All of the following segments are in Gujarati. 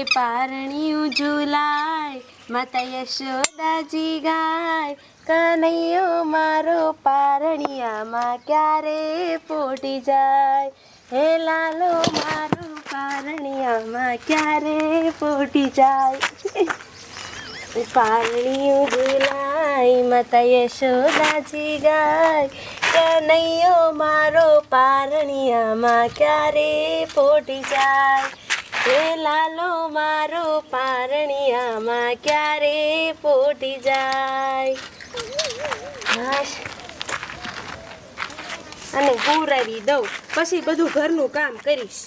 એ પારણિયું ઝૂલાય માતા યશોદાજી ગાય. કનૈયો મારો પારણિયામાં ક્યારે પોટી જાય? હે લાલો મારો પારણિયામાં ક્યારે પોટી જાય? પારણિયું ઝુલાય માતા યશોદાજી ગાય. કનૈયો મારો પારણિયામાં ક્યારે પોટી જાય? હે લાલો મારો પારણિયામાં ક્યારે પોટી જાય? અને હુરાવી દઉં, પછી બધું ઘરનું કામ કરીશ.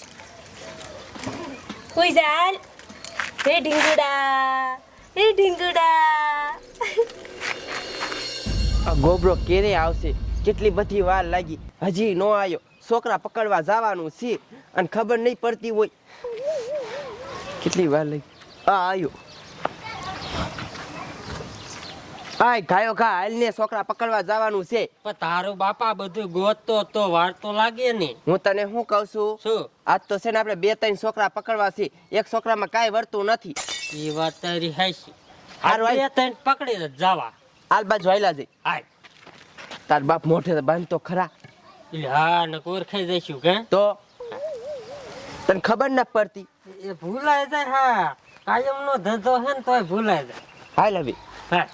કોઈ જાલ હે ઢીંગુડા હે ઢીંગુડા. આ ગોબરો ક્યારે આવશે? કેટલી બધી વાર લાગી. હજી નો આવ્યો છોકરા પકડવા જવાનું છે. અને ખબર નહીં પડતી હોય. કેટલી વાર લઈ? આ આવ્યો આય ગાયો ઘા હાલને છોકરા પકડવા જવાનું છે. પણ તારો બાપા બધું ગોતતો તો વાર તો લાગે ને. હું તને શું કહું છું? શું? આજ તો છે ને આપણે બે ત્રણ છોકરા પકડવા છે. એક છોકરામાં કાંઈ વર્તું નથી. એ વાત તારી હાચી. હારું, આ હાલ. ત્રણ પકડી જ જવા. આલ બાજુ હાલ્યા જઈ. હાય તાર બાપ મોઢે બાંધતો ખરા. એટલે હા ને ઓળખાઈ જઈશું કે તો તને ખબર ન પડતી? એ ભૂલાય જાય હા. કાયમ નો ધંધો છે ને તોય ભૂલાય જાય. હાલ લવી. હા.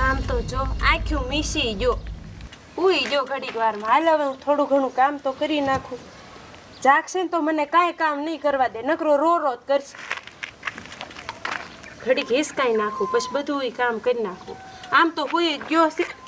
આમ તો જો આખ્યું મીસી જો. ઉઈ જો ઘડીક વારમાં. હાલ હવે હું થોડું ઘણું કામ તો કરી નાખું. જાગશે ને તો મને કાંઈ કામ નહીં કરવા દે નકરો રો રો જ કરશે. ઘડીક હિસકાઈ નાખું પછી બધું કામ કરી નાખું. આમ તો હોય ગયો છે.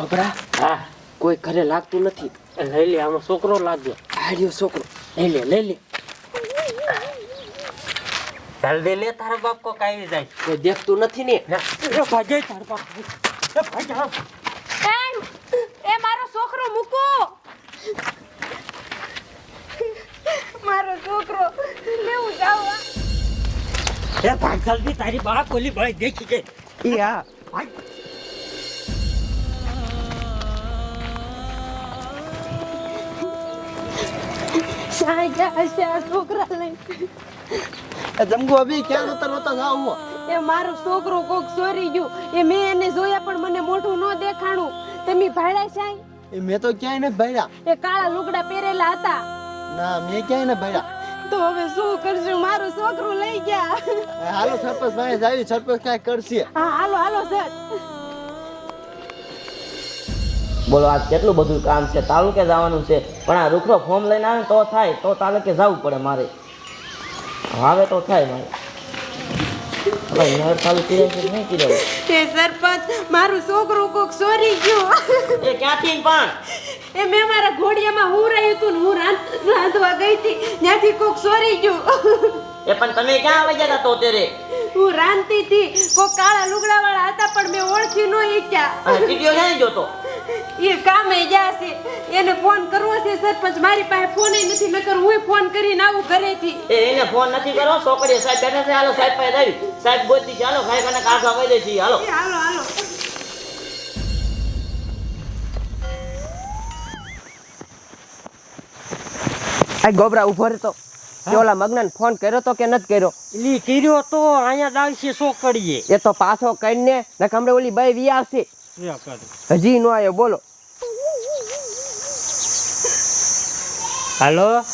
ગોબરા હા. કોઈ ઘરે લાગતું નથી. લઈ લે આમાં છોકરો લાગ્યો. હાર્યો છોકરો. લઈ લે લઈ લે. જલ્દી લે તારા બાપ કો કાઈ જાય. કોઈ દેખતું નથી ને. એ ભાગે તારા બાપ. એ ભાગે એ મારો છોકરો મૂકો. મારો છોકરો લેવું જાવા. એ ભાગ જલ્દી તારી બાપ ઓલી ભાઈ દેખી ગઈ. ઈ હા ભાગ. ક્યાં છે આ છોકરા લઈ જમગુ અભી ક્યાં નતા જાવ? એ મારો છોકરો કોક ચોરી ગયો. એ મેં એને જોયા પણ મને મોઢું ન દેખાણું. તમે ભાડ્યા છે એ મેં તો ક્યાંય નથી ભર્યા એ કાળા લુગડા પહેરેલા હતા. ના મેં ક્યાંય નથી ભર્યા તો હવે શું કરશું? મારું છોકરું લઈ ગયા. હાલો સરપંચ ભાઈ જાવી સરપંચ કાંઈ કરશે? હા હાલો હાલો સર બોલો આ કેટલું બધું કામ છે? તાલુકે જવાનું છે. પણ આ રૂખડો ફોર્મ લઈને આવે તો થાય તો તાલુકે જવું પડે મારે. હવે તો થાય મારે. એ મારું છોકરું કોક સોરી ગયું. એ ક્યાંથી પણ? એ મેં મારા ઘોડિયામાં હું રહ્યું હતું હું રાંધ- રાંધવા ગઈ હતી ત્યાંથી કોક સોરી ગયું. એ પણ તમે ક્યાં આવી ગયા તો તેરે હું રાંધતી હતી. કોક કાળા લુગડા વાળા હતા પણ મેં ઓળખી નો ટીટીઓ ક્યાં જોતો? એ કામે ગયા છે. એને ફોન કરવો છે સરપંચ મારી પાસે ફોન નથી નકર હું ફોન કરીને આવું ઘરેથી. એને ફોન નથી કરો છોકરીઓ સાહેબ બેઠા છે હાલો સાહેબ પાસે આવી. સાહેબ ગોતી છે હાલો સાહેબ અને કાઢવા વહી દે છે હાલો. હાલો હાલો. આ ગોબરા ઊભો રહેતો. તે ઓલા મગ્ન ફોન કર્યો તો કે નથી કર્યો? લી કર્યો તો અહીંયા દાવશે છોકરીએ. એ તો પાછો કરીને ને કમરે ઓલી બાઈ વી આવશે. હજી નો આવ્યો બોલો. હાલો?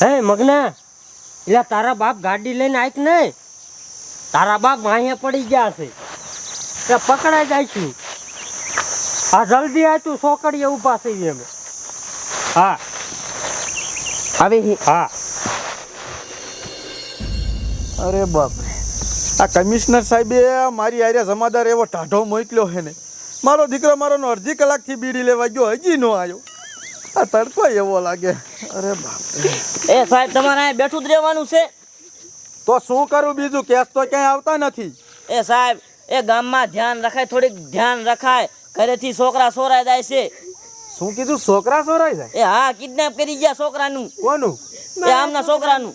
હે મગના? એટલે તારા બાપ ગાડી લઈને આવીક નહીં? તારા બાપ અહીંયા પડી ગયા છે. એ પકડાઈ જાય છું. હા જલ્દી આય તું સોકડીએ ઊભા થઈ અમે હા. આવી હી હા. અરે બાપ આ કમિશનર સાહેબે મારી આરે જમાદાર એવો ટાઢો મોકલ્યો છે ને. મારો દીકરો મારોનો અડધી કલાકથી બીડી લેવા ગયો હજી નો આવ્યો આ તડકો એવો લાગે. અરે બાપ એ સાહેબ તમારે અહીંયા બેઠું જ રહેવાનું છે? તો શું કરું બીજું? કેસ તો ક્યાંય આવતા નથી. એ સાહેબ એ ગામમાં ધ્યાન રખાય થોડીક ધ્યાન રખાય. ઘરેથી છોકરા સોરાઈ જાય છે. શું કીધું? છોકરા સોરાય જાય? એ હા કિડનેપ કરી ગયા છોકરાનું. કોનું? એ આમના છોકરાનું.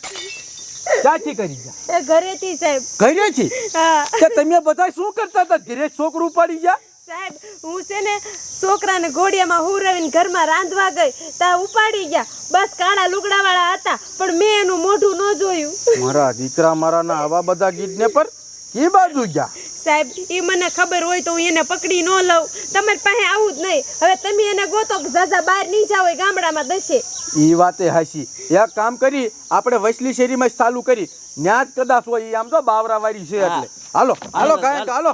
ક્યાંથી કરી જા. એ ઘરેથી સાહેબ. ઘરેથી? હા. તમે બધા શું કરતા હતા? ઘરે છોકરું પડી ગયા? સાહેબ હું છે ને છોકરાને ઘોડિયામાં હુરાવીને ઘરમાં રાંધવા ગઈ ત્યાં ઉપાડી ગયા. બસ કાળા લુગડાવાળા હતા પણ મેં એનું મોઢું ન જોયું. મારા દીકરા મારાના આવા બધા કિડનેપર એ બાજુ ગયા? સાહેબ એ મને ખબર હોય તો હું એને પકડી ન લઉં. તમારી પાસે આવું જ નહીં. હવે તમે એને ગોતો કે ઝાઝા બહાર નહીં જાવ એ ગામડામાં દશે એ વાતે હાસી એક કામ કરી આપણે વૈસલી શેરીમાં જ ચાલુ કરી. ન્યા જ કદાચ હોય ઈ આમ તો બાવરાવાળી છે એટલે. હાલો હાલો કાંઈક હાલો.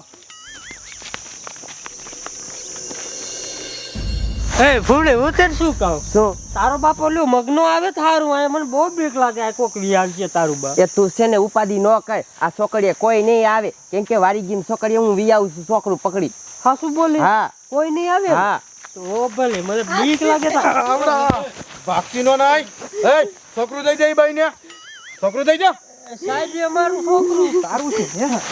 એ ફૂડે હું તને શું કહું? શું? તારો બાપ ઓલો મગનો આવે થારું આ મને બહુ બીક લાગે આ કોક વિયાલ છે તારું બાપ. એ તું છે ને ઉપાધિ ન કર. આ છોકરીએ કોઈ નહીં આવે. કેમ કે વારી ગીમ છોકરીએ હું વિયાવું છું છોકરું પકડી. હા શું બોલી? હા. કોઈ નહીં આવે? હા. તો ભલે મને બીક લાગે તા આવડા ભાગતી નો નાય. એ છોકરું દઈ દે બાઈ ને છોકરું દઈ દે. સાહેબ અમારું છોકરું. તારું છે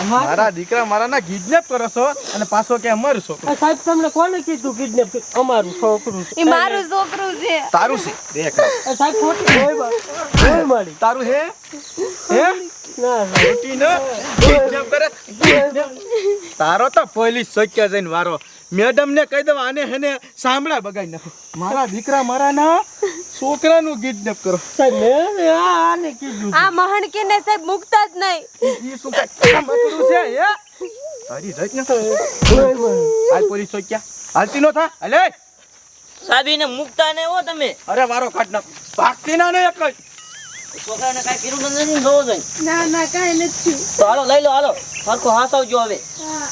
મારા દીકરા મારા ના કિડનેપ કરો છો અને પાછો કે અમારું છોકરું. સાહેબ તમને કોને કીધું કિડનેપ અમારું છોકરું છે? એ મારું છોકરું છે. તારું છે. દેખ સાહેબ ખોટી હોય હોય મારી. તારું હે? હે? ના. ખોટી ન? કિડનેપ કરે. તારો તો પોલીસ શક્ય જઈને વારો. મેડમ ને કહી દઉં આને હેને સાંભળા બગાડી નાખો. મારા દીકરા મારા ના છોકરાનું કિડનેપ કરો. સાહેબ મેં આ આને કીધું આ મહણકીને સાહેબ મુકતા જ નહીં. ઈ શું કામ મકડું છે હે? તારી જાત ન થાય. હાલ પોલીસ શક્યા હાલતી નો થા. અલે સાહેબ ને મૂકતા ને હો તમે. અરે વારો કાઢ નાખ. ભાગતી ના ને એક જ છોકરાને કાઈ તો નથી જોવો જોઈએ ના ના કાઈ નથી તો હાલો લઈ લો હાલો. સરખો હાસવજો હવે. હા.